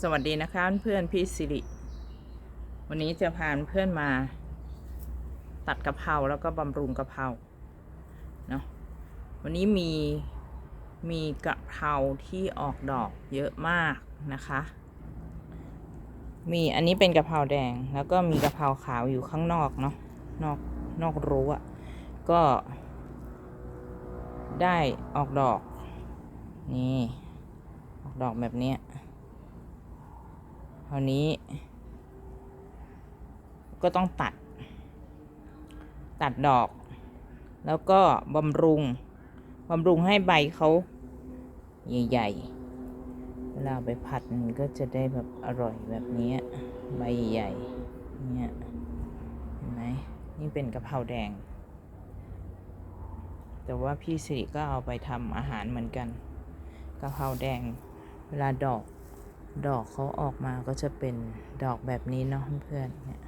สวัสดีนะคะเพื่อนพี่สิริ วันนี้จะพาเพื่อนมา ตัดกะเพราแล้วก็บำรุงกะเพราเนาะวันนี้มีมีกะเพราที่ออกดอกเยอะมากนะคะ มีอันนี้เป็นกะเพราแดงแล้วก็มีกะเพราขาวอยู่ข้างนอกเนาะนอกนอกรั้วก็ ได้ออกดอก นี่ ออกดอกแบบเนี้ย ราวนี้ ก็ต้องตัด ตัดดอก แล้วก็บำรุงบำรุงให้ใบเขาใหญ่ๆเวลาไปผัดมันก็จะได้แบบอร่อยแบบนี้ใบใหญ่เนี่ยเห็นไหมนี่เป็นกะเพราแดง แต่ว่าพี่สิริก็เอาไปทำอาหารเหมือนกันกะเพราแดง เวลาดอก ดอกเขาออกมาก็จะเป็นดอกแบบนี้เนาะเพื่อนๆเนี่ย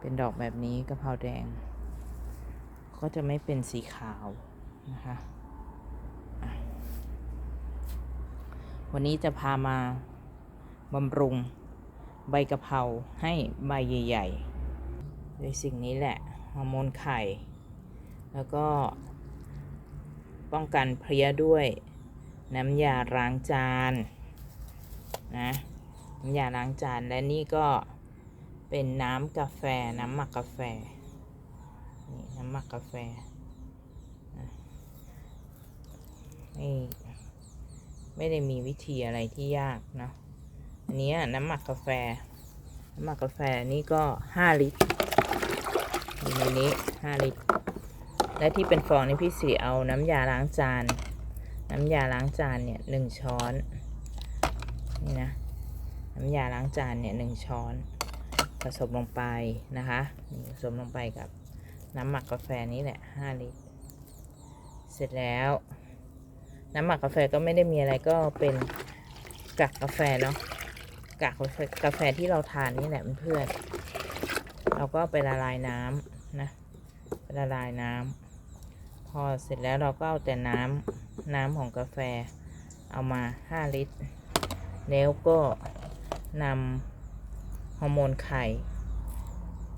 เป็นดอกแบบนี้กะเพราแดง ก็จะไม่เป็นสีขาวนะคะอะวันนี้จะพามาบำรุงใบกะเพราให้ใบใหญ่ๆด้วยสิ่งนี้แหละฮอร์โมนไข่ แล้วก็ป้องกันเพลี้ยด้วย น้ำยาล้างจานนะน้ำยาล้างจานและนี่ก็เป็นน้ำกาแฟน้ำหมักกาแฟนี่น้ำหมักกาแฟนะไม่ไม่ได้มีวิธีอะไรที่ยากเนาะอันนี้น้ำหมักกาแฟ น้ำหมักกาแฟนี่ก็ห้าลิตรอยู่ในนี้ห้าลิตร และที่เป็นฟองนี่พี่สีเอาน้ำยาล้างจาน น้ำยาล้างจานเนี่ยหนึ่งช้อนนี่นะน้ำยาล้างจานเนี่ยหนึ่งช้อนผสมลงไปนะคะผสมลงไปกับน้ำหมักกาแฟนี่แหละห้าลิตร เสร็จแล้ว น้ำหมักกาแฟก็ไม่ได้มีอะไรก็เป็นกากกาแฟเนาะกากกาแฟที่เราทานนี่แหละเพื่อนเราก็ไปละลายน้ำนะไปละลายน้ำพอเสร็จแล้วเราก็เอาแต่น้ำ น้ำของกาแฟเอามา 5 ลิตร แล้วก็นำฮอร์โมนไข่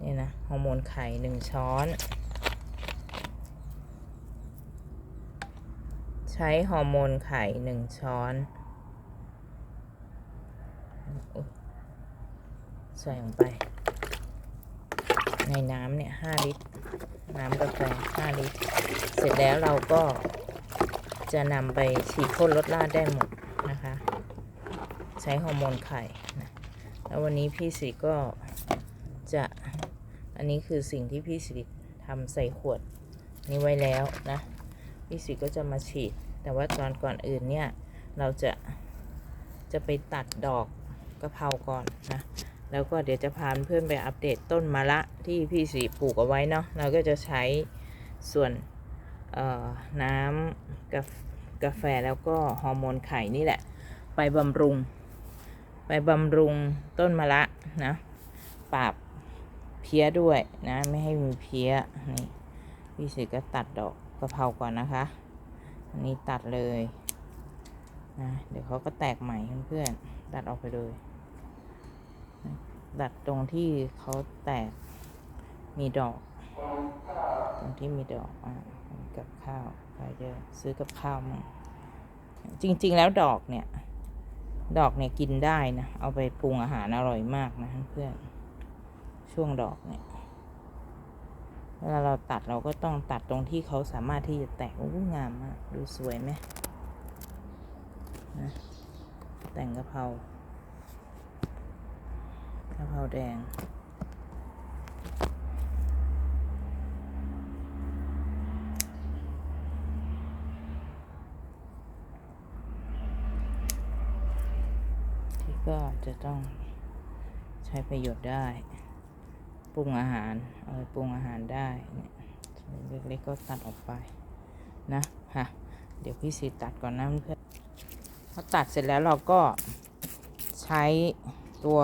นี่นะฮอร์โมนไข่หนึ่งช้อน ใช้ฮอร์โมนไข่หนึ่งช้อนใส่ลงไป ในน้ำเนี่ยห้าลิตร น้ำกาแฟห้าลิตร เสร็จแล้วเราก็ จะนำไปฉีดพ่นลดราดได้หมดนะคะ ใช้ฮอร์โมนไข่นะแล้ววันนี้พี่สิริก็จะอันนี้คือสิ่งที่พี่สิริทำใส่ขวดนี้ไว้แล้วนะ พี่สิริก็จะมาฉีด แต่ว่าตอนก่อนอื่นเนี่ย เราจะจะไปตัดดอกกะเพราก่อนนะแล้วก็เดี๋ยวจะพาเพื่อนไปอัปเดตต้นมะละที่พี่สีปลูกเอาไว้เนาะเราก็จะใช้ส่วน น้ำกาแฟกาแฟแล้วก็ฮอร์โมนไข่นี่แหละ ไปบำรุง ไปบำรุงต้นมะละนะปราบเพี้ยด้วยนะไม่ให้มีเพี้ยนี่พี่เสีก็ตัดดอกกะเพราก่อนนะคะอันนี้ตัดเลยนะเดี๋ยวเขาก็แตกใหม่เพื่อนๆตัดออกไปเลยดัดตรงที่เขาแตกมีดอก ตรงที่มีดอกอะ กับข้าวไปเดอซื้อกับข้าวมาจริง ๆ แล้วดอกเนี่ย ดอกเนี่ยกินได้นะ เอาไปปรุงอาหารอร่อยมากนะเพื่อนช่วงดอกเนี่ยเวลาเราตัดเราก็ต้องตัดตรงที่เขาสามารถที่จะแตกโอ้งามมาก ดูสวยไหมนะแต่งกะเพรากะเพราแดง ที่ก็ จะต้องใช้ประโยชน์ได้ ปรุงอาหารเอาไปปรุงอาหารได้เนี่ยเล็กๆก็ตัดออกไปนะฮะเดี๋ยวพี่สีตัดก่อนนะเพื่อนพอตัดเสร็จแล้วเราก็ใช้ตัว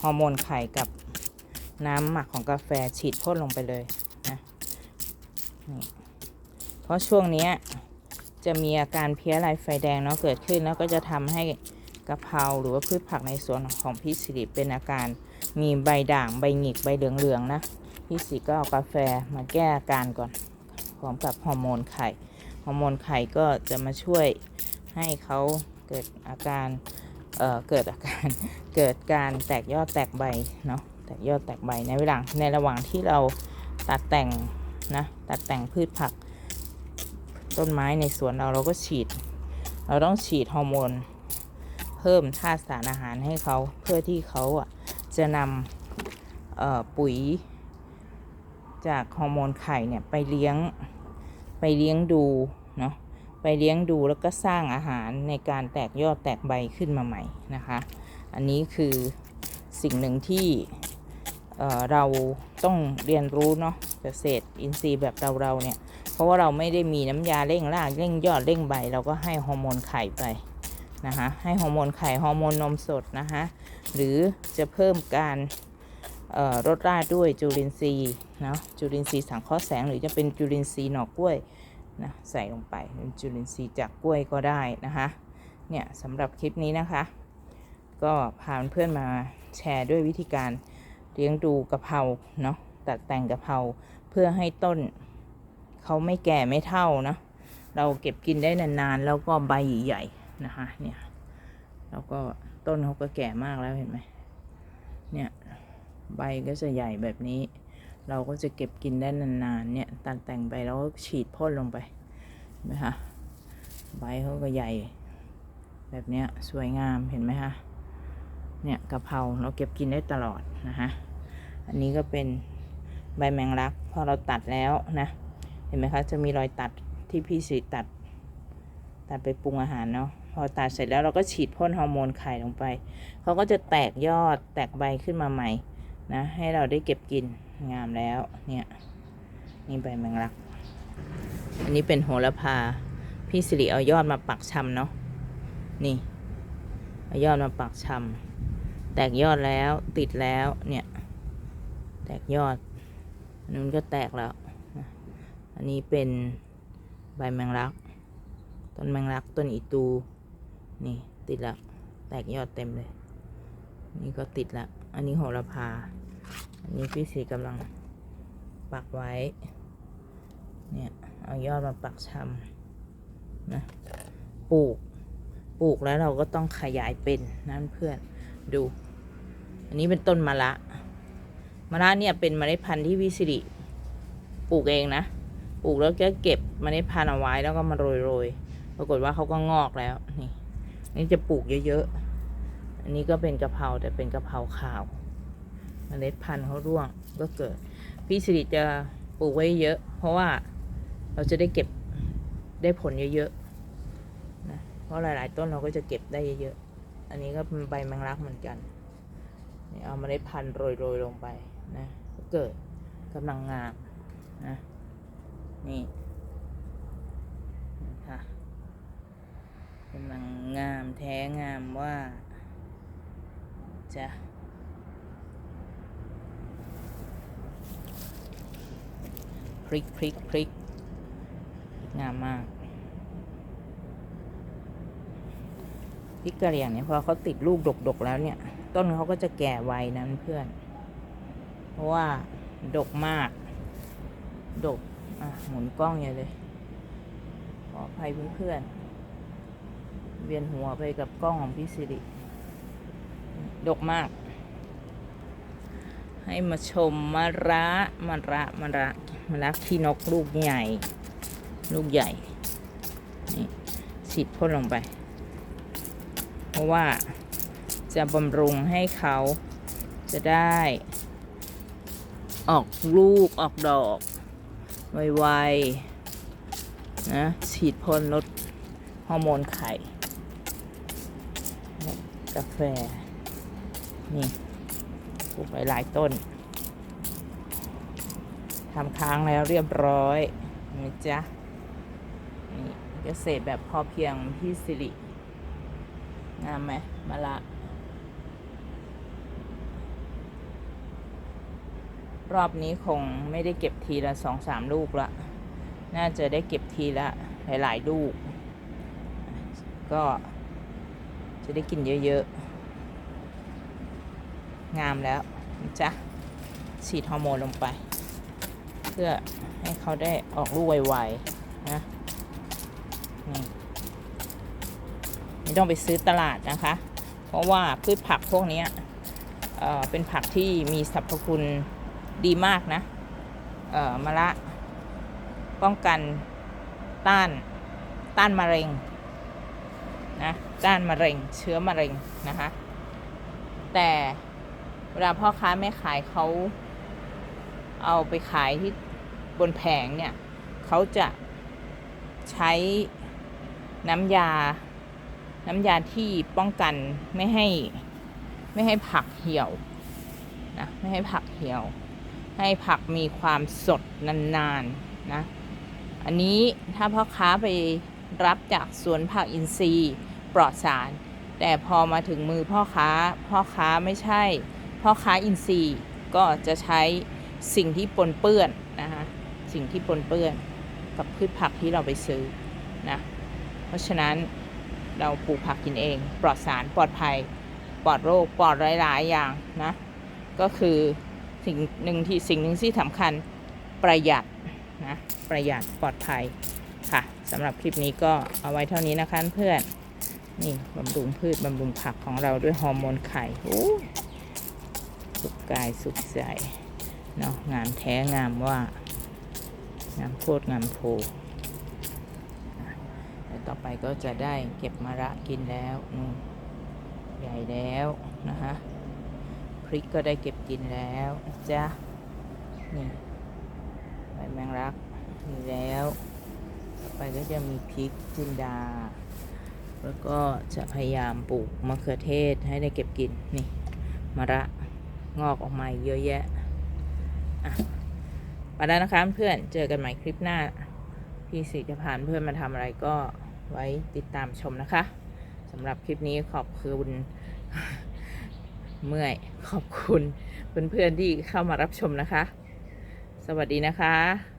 ฮอร์โมนไข่กับน้ำหมักของกาแฟฉีดพ่นลงไปเลยนะนี่เพราะช่วงนี้จะมีอาการเพี้ยลายไฟแดงเนาะเกิดขึ้นแล้วก็จะทำให้ กะเพราหรือว่าพืชผักในสวนของพี่สิริเป็นอาการมีใบด่างใบหงิกใบเหลืองๆนะพี่สิริก็เอากาแฟมาแก้อาการก่อนพร้อมกับฮอร์โมนไข่ฮอร์โมนไข่ก็จะมาช่วยให้เขาเกิดอาการเอ่อเกิดอาการเกิดการแตกยอดแตกใบเนาะแตกยอดแตกใบในเวลาในระหว่างที่เราตัดแต่งนะตัดแต่งพืชผักต้นไม้ในสวนเราเราก็ฉีด เราต้องฉีดฮอร์โมน เพิ่มธาตุสารอาหารให้เขาเพื่อที่เขาอะจะนำปุ๋ย จากฮอร์โมนไข่เนี่ยไปเลี้ยงไปเลี้ยงดูเนาะไปเลี้ยงดูแล้วก็สร้างอาหารในการแตกยอดแตกใบขึ้นมาใหม่นะคะ อันนี้คือสิ่งหนึ่งที่เเราต้องเรียนรู้เนาะเกษตรอินทรีย์แบบเราๆเนี่ย เพราะว่าเราไม่ได้มีน้ำยาเร่งรากเร่งยอดเร่งใบ เราก็ให้ฮอร์โมนไข่ไป นะคะให้ฮอร์โมนไข่ฮอร์โมนนมสดนะคะหรือจะเพิ่มการลดราดด้วยจุลินทรีย์เนาะจุลินทรีย์สังเคราะห์แสง หรือจะเป็นจุลินทรีย์หนอกกล้วยนะใส่ลงไปเป็นจุลินทรีย์จากกล้วยก็ได้นะคะเนี่ยสำหรับคลิปนี้นะคะ ก็พาเพื่อนมาแชร์ด้วยวิธีการเลี้ยงดูกะเพราเนาะตัดแต่งกะเพราเพื่อให้ต้นเขาไม่แก่ไม่เท่านะเราเก็บกินได้นานๆ แล้วก็ใบใหญ่ นะคะเนี่ยแล้วก็ต้นเขาก็แก่มากแล้วเห็นไหมเนี่ยใบก็จะใหญ่แบบนี้ เราก็จะเก็บกินได้นานๆเนี่ยตัดแต่งไปแล้วก็ฉีดพ่นลงไปเห็นไหมคะใบเขาก็ใหญ่ แบบเนี้ยสวยงามเห็นไหมคะเนี่ยกะเพราเราเก็บกินได้ตลอดนะคะอันนี้ก็เป็นใบแมงลักพอเราตัดแล้วนะเห็นไหมคะจะมีรอยตัดที่พี่สีตัด ตัดไปปรุงอาหารเนาะ พอตัดเสร็จแล้วเราก็ฉีดพ่นฮอร์โมนไข่ลงไป เขาก็จะแตกยอดแตกใบขึ้นมาใหม่นะให้เราได้เก็บกินงามแล้วเนี่ยนี่ใบแมงลัก อันนี้เป็นโหระพา พี่สิริเอายอดมาปักชำเนาะนี่เอายอดมาปักชำแตกยอดแล้วติดแล้วเนี่ยแตกยอดอันนู้นก็แตกแล้วอันนี้เป็นใบแมงลัก ต้นแมงลักต้นอีตู นี่ติดแล้วแตกยอดเต็มเลย นี่ก็ติดแล้วอันนี้โหระพา อันนี้พี่สีกำลังปักไว้ เนี่ยเอายอดมาปักชำนะปลูกปลูกแล้วเราก็ต้องขยายเป็นนั่นเพื่อนดู อันนี้เป็นต้นมะระมะระเนี่ยเป็นเมล็ดพันธุ์ที่วิสิริปลูกเองนะปลูกแล้วก็เก็บเมล็ดพันธุ์เอาไว้แล้วก็มาโรยๆปรากฏว่าเขาก็งอกแล้วนี่ นี่จะปลูกเยอะๆ อันนี้ก็เป็นกะเพราแต่เป็นกะเพราขาวเมล็ดพันธุ์เขาร่วงก็เกิด พี่สิริจะปลูกไว้เยอะ เพราะว่าเราจะได้เก็บได้ผลเยอะๆนะเพราะหลาย ๆ ต้นเราก็จะเก็บได้เยอะๆ อันนี้ก็เป็นใบแมงลักเหมือนกันเอาเมล็ดพันธุ์โรยๆลงไปนะก็เกิดกำลังงามนะนี่นะคะ กำลังงามแท้งามว่าจะพริกพริกพริกงามมากพริกกระเหรี่ยงเนี่ยพอเขาติดลูกดกๆแล้วเนี่ย ต้นเขาก็จะแก่ไวนะเพื่อน เพราะว่าดกมาก ดก อะ หมุนกล้องอย่าเลย ขออภัยเพื่อนๆ เวียนหัวไปกับกล้องของพี่สิริดกมาก ให้มาชมมะระมะระมะระมะระขี้นกลูกใหญ่ ลูกใหญ่ นี่ฉีดพ่นลงไป เพราะว่าจะบำรุงให้เขาจะได้ ออกลูกออกดอก ไวๆนะฉีดพ่นลดฮอร์โมนไข่ กาแฟ นี่ปลูกหลายๆต้นทำค้างแล้วเรียบร้อยนะจ๊ะนี่เกษตรแบบพอเพียงพี่สิริงามไหมมะละรอบนี้คงไม่ได้เก็บทีละสองสามลูกละ น่าจะได้เก็บทีละหลาย ๆ ลูก ก็ จะได้กินเยอะๆ งามแล้วจ๊ะฉีดฮอร์โมนลงไป เพื่อให้เขาได้ออกลูกไวๆนะนี่ไม่ต้องไปซื้อตลาดนะคะ เพราะว่าพืชผักพวกนี้เเป็นผักที่มีสรรพคุณดีมากนะเอ่อมะละป้องกันต้านต้านมะเร็ง นะต้านมะเร็งเชื้อมะเร็งนะคะ แต่เวลาพ่อค้าแม่ขายเขาเอาไปขายที่บนแผงเนี่ยเขาจะใช้น้ำยา น้ำยาที่ป้องกันไม่ให้ไม่ให้ผักเหี่ยวนะไม่ให้ผักเหี่ยว ให้ผักมีความสดนานๆนะอันนี้ถ้าพ่อค้าไปรับจากสวนผักอินทรีย์ ปลอดสาร แต่พอมาถึงมือพ่อค้า พ่อค้าไม่ใช่ พ่อค้าอินทรีย์ก็จะใช้สิ่งที่ปนเปื้อนนะคะสิ่งที่ปนเปื้อนกับพืชผักที่เราไปซื้อนะเพราะฉะนั้นเราปลูกผักกินเอง ปลอดสารปลอดภัย ปลอดโรคปลอดหลายๆอย่างนะก็คือสิ่งหนึ่งที่สิ่งหนึ่งที่สำคัญประหยัดนะประหยัดปลอดภัยค่ะสำหรับคลิปนี้ก็เอาไว้เท่านี้นะคะเพื่อน นี่บำรุงพืชบำรุงผักของเราด้วยฮอร์โมนไข่โอ้สุขกายสุขใจเนาะงามแท้งามว่า งามโคตรงามโพแล้วต่อไปก็จะได้เก็บมะระกินแล้วนู่นใหญ่แล้วนะคะพริกก็ได้เก็บกินแล้วจ๊ะนี่ใบแมงลักมีแล้ว ต่อไปก็จะมีพริกจินดา แล้วก็จะพยายามปลูกมะเขือเทศให้ได้เก็บกิน นี่มะระงอกออกมาเยอะแยะอะไปแล้วนะคะเพื่อนเจอกันใหม่คลิปหน้า พี่สิจะพานเพื่อนมาทำอะไรก็ไว้ติดตามชมนะคะสำหรับคลิปนี้ขอบคุณเมื่อยขอบคุณเพื่อนๆที่เข้ามารับชมนะคะ สวัสดีนะคะ